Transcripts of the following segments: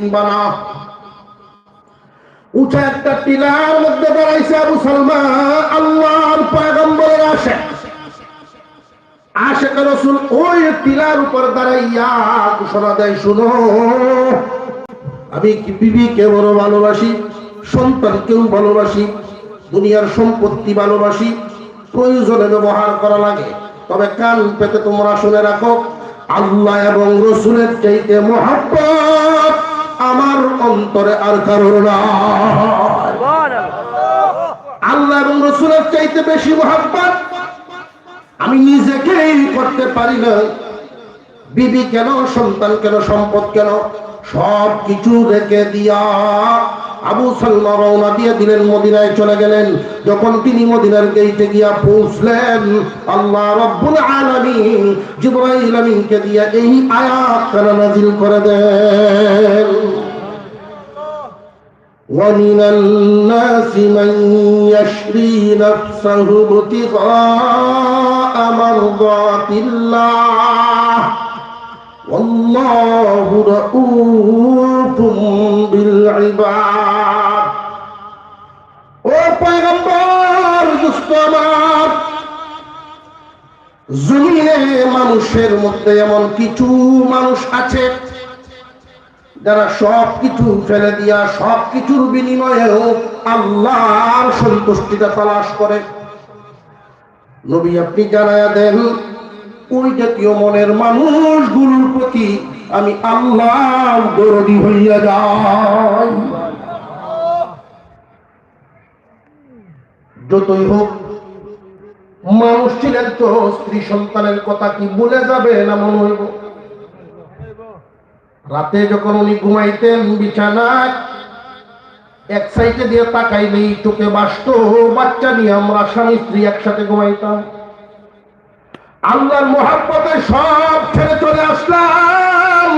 বানা। উঠে একটা টিলার মধ্যে দাঁড়াইছে আবু সালমা, আল্লাহর আসে ওই টিলার উপর দাঁড়াইয়া ঘোষণা দেয়, শুনো, আমি বড় ভালোবাসি, সন্তানকেও ভালোবাসি, দুনিয়ার সম্পত্তি ভালোবাসি, প্রয়োজনে ব্যবহার করা লাগে। তবে কান পেতে তোমরা শুনে রাখো, আল্লাহ এবং রসুলের চাইতে মহাব্বত আমার অন্তরে আর কারোর আল্লাহ এবং রসুলের চাইতে বেশি মহাব্বাত। আমি নিজেকেই করতে পারি না। বিবি কেন, সন্তান কেন, সম্পদ কেন সব কিছু রেখে দিয়া আবু সালমা রওনা দিয়ে দিলেন মদিনায় চলে গেলেন যখন তিনি মদিনার গেইটে গিয়া পৌঁছলেন আল্লাহ রব্বুল আলামিন জিবরাইল আমিনকে দিয়ে এই আয়াত কানা নাজিল করে দেন ومن الناس من يشري نفسه ابتغاء مرضات الله والله رؤوف بالعباد ও পয়গম্বর দুষ্ট আমার জমিনে মানুষের মধ্যে এমন কিছু মানুষ আছে যারা সব কিছু ফেলে দিয়া সব কিছুর বিনিময়েও আল্লাহর সন্তুষ্টিটা তালাশ করে নবী আপনি জানায়া দেন ওই জাতীয় মনের মানুষগুলোর প্রতি আমি আল্লাহ দরদি হইয়া যাই। যতই হোক, মানুষ ছিলেন তো স্ত্রী সন্তানের কথা কি বলে যাবে না মনে হইব? রাতে যখন উনি ঘুমাইতেন বিছানায়, এক সাইডে দিয়ে তাকাইলেই চোখে বাসত বাচ্চা নিয়ে আমরা স্বামী স্ত্রী একসাথে ঘুমাইতাম। আল্লাহর মহাব্বতে সব ছেড়ে চলে আসলাম।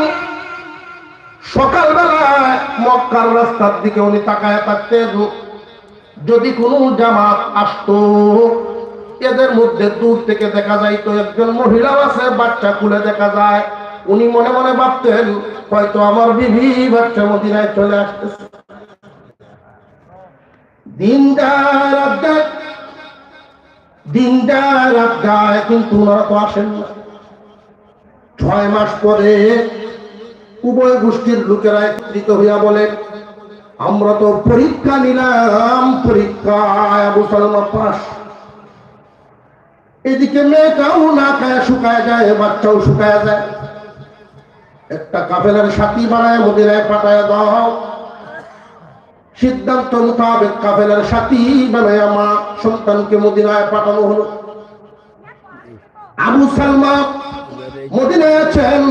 সকালবেলায় মক্কার রাস্তার দিকে উনি তাকায় থাকতেন। যদি কোনো জামাত আসতো, এদের মধ্যে দূর থেকে দেখা যাইতো, একজন মহিলা আছে, বাচ্চা খুলে দেখা যায়। উনি মনে মনে ভাবতেন, হয়তো আমার বিবি বাচ্চা মদিনায় চলে আসতেছে। দিন রাত যায় দিন যায় রাত যায় কিন্তু ওনারা তো আসেন না। ছয় মাস পরে উভয় গোষ্ঠীর লোকেরা একত্রিত হইয়া বলে, আমরা তো পরীক্ষা নিলাম, পরীক্ষায় পাস এদিকে না যায়, বাচ্চাও যায়। একটা কাফেলার সাথী বানায়, মদিনায় পাঠায় দাও। সিদ্ধান্ত মোতাবেক কাফেলার সাথী বানায় মা সন্তানকে মদিনায় পাঠানো হলো। আবু সালমা মদিনায় আছেন।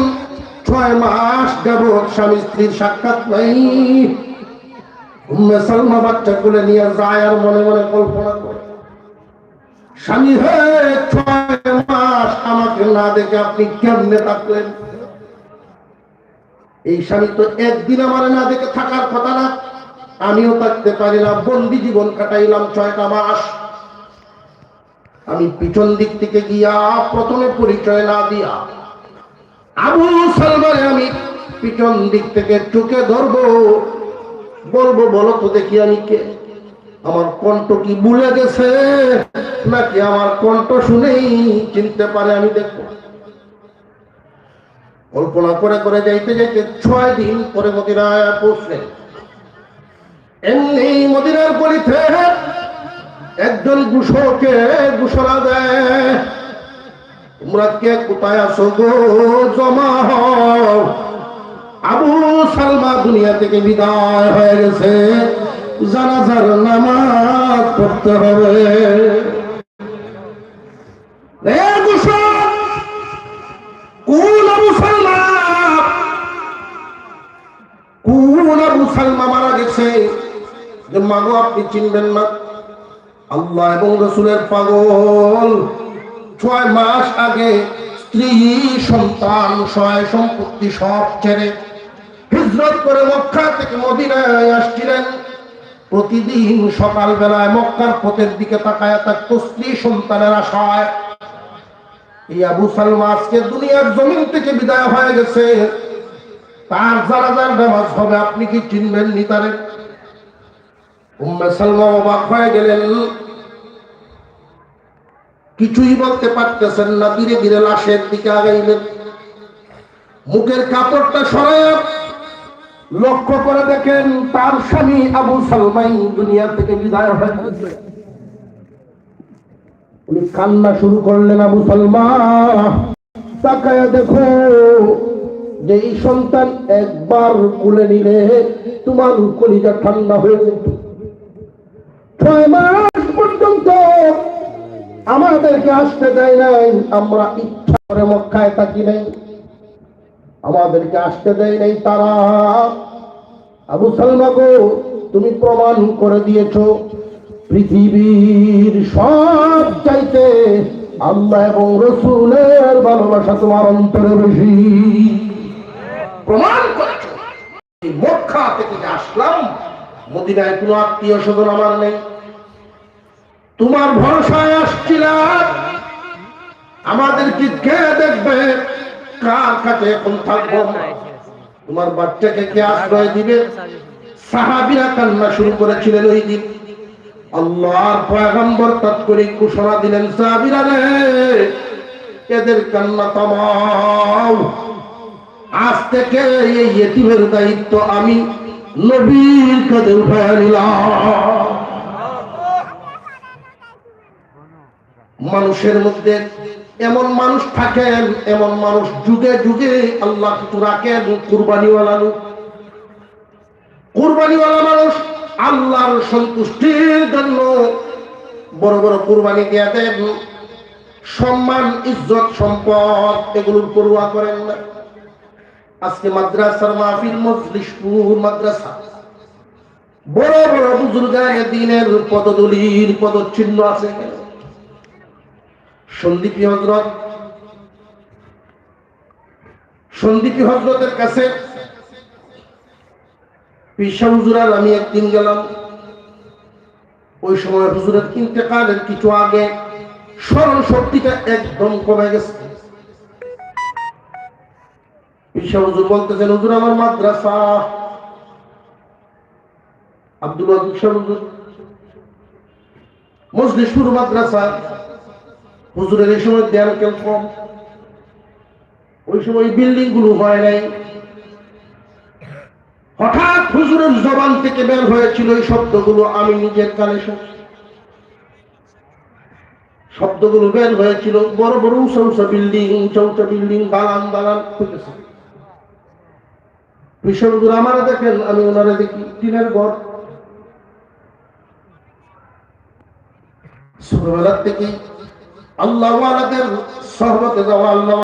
ছয় মাস যাব স্বামী স্ত্রীর সাক্ষাৎ নাই। উম্মে সালমা বাচ্চা কোলে নিয়ে যায় আর মনে মনে কল্পনা করে। স্বামী হে ছয় মাস আমাকে না দেখে আপনি কেমনে থাকলেন? এই স্বামী তো একদিন আমার না দেখে থাকার কথা না। আমিও থাকতে পারি না বন্দি জীবন কাটাইলাম ছয়টা মাস। আমি পিছন দিক থেকে গিয়া প্রথমে পরিচয় না দিয়া আবু সালমানে আমি পিছন দিক থেকে চোখে ধরবো। বলব, বলো তো দেখি আমি কে? আমার কণ্ঠ কি ভুলে গেছে? নাকি আমার কণ্ঠ শুনেই চিনতে পারে আমি দেখব। কল্পনা করে করে যাইতে যাইতে ছয় দিন পরে মদিনায় পৌঁছলেন এমনি মদিনার গলিতে একজন গুসকে ঘোষণা দেয়। তোমরা কে কোথায় আসো গো? জমা হও। আবু সালমা দুনিয়া থেকে বিদায় হয়ে গেছে। জানাজার নামাজ পড়তে হবে। যে মাগো আপনি চিনবেন না। আল্লাহ এবং রসুলের পাগল। ছয় মাস আগে স্ত্রী, সন্তান সয় সম্পত্তি সব ছেড়ে হিজরত করে মক্কা থেকে মদিনায় আসছিলেন। প্রতিদিন সকাল বেলায় মক্কার পথের দিকে তাকায় থাকতো স্ত্রী, সন্তানের আশায়। এই আবু সালমা আজকে দুনিয়ার জমিন থেকে বিদায় হয়ে গেছে। তার জানাজার নামাজ হবে, আপনি কি চিনবেন নি তারে? উম্মে সালমা অবাক হয়ে গেলেন। কিছুই বলতে পারতেছেন না, ধীরে ধীরে লাশের দিকে আগাইলেন। মুখের কাপড়টা সরায় লক্ষ্য করে দেখেন তার স্বামী আবু সালমাই দুনিয়া থেকে বিদায় হয়ে উনি কান্না শুরু করলেন আবু সালমা। তাকায় দেখো যে এই সন্তান একবার কুলে নিলে তোমার কলিজা ঠান্ডা হয়ে যেত ছয় মাস পর্যন্ত আমাদেরকে আসতে দেয় নাই, আমরা ইচ্ছা করে মক্কায় থাকি নাই। আমাদেরকে আসতে দেয় নাই তারা। আবু সালমা গো, তুমি প্রমাণ করে দিয়েছ, পৃথিবীর সব চাইতে আল্লাহ এবং রসুলের ভালোবাসা তোমার অন্তরে বেশি। প্রমাণ করেছ। মক্কা থেকে আসলাম, মদিনায় কোনো আত্মীয় স্বজন আমার নেই। তোমার ভরসায় আসছিলাম। আমাদেরকে কে দেখবে? কার কাছে এখন থাকব? তোমার বাচ্চাকে কে আশ্রয় দিবে? সাহাবিরা কান্না শুরু করেছিলেন ওই দিন। আল্লাহর পয়গম্বর তাৎক্ষণিক ঘোষণা দিলেন, সাহাবিরা রে, এদের কান্না আজ থেকে এই দায়িত্ব আমি নবীর কাঁধে উঠায় নিলাম। মানুষের মধ্যে এমন মানুষ থাকেন, এমন মানুষ যুগে যুগে আল্লাহ রাখেন, কুরবানিওয়ালা লোক। কুরবানিওয়ালা মানুষ আল্লাহর সন্তুষ্টির জন্য বড় বড় কুরবানি দিয়ে দেন। সম্মান, ইজ্জত, সম্পদ এগুলোর পড়ুয়া করেন না। আজকে মাদ্রাসার মাহফিল, মজলিশপুর মাদ্রাসা। বড় বড় বুজুর্গায় দিনের পদদলির পদচিহ্ন আছে। এখানে সন্দীপী হজরত সন্দীপী হজরতের কাছে পিসা হুজুরার আমি একদিন গেলাম। ওই সময় হুজুরের ইন্তেকালের কিছু আগে স্মরণ শক্তিটা একদম কমে গেছে। পিসা হুজুর বলতেছেন, হুজুর, আমার মাদ্রাসা। আব্দুল হুজুর মজলিশপুর মাদ্রাসা হুজুরের এই সময় ধ্যান কেন কম। ওই সময় বিল্ডিংগুলো হয় নাই। হঠাৎ হুজুরের জবান থেকে বের হয়েছিল এই শব্দগুলো, আমি নিজের কানে শব্দগুলো বের হয়েছিল, বড় বড় উঁচা উঁচা বিল্ডিং উঁচা বিল্ডিং, দালান দালান হইতেছে কৃষকগুলো আমারা দেখেন, আমি ওনারা দেখি, টিনের ঘর। ছোটবেলার থেকেই আল্লাহ সহবতে যাওয়া আল্লাহ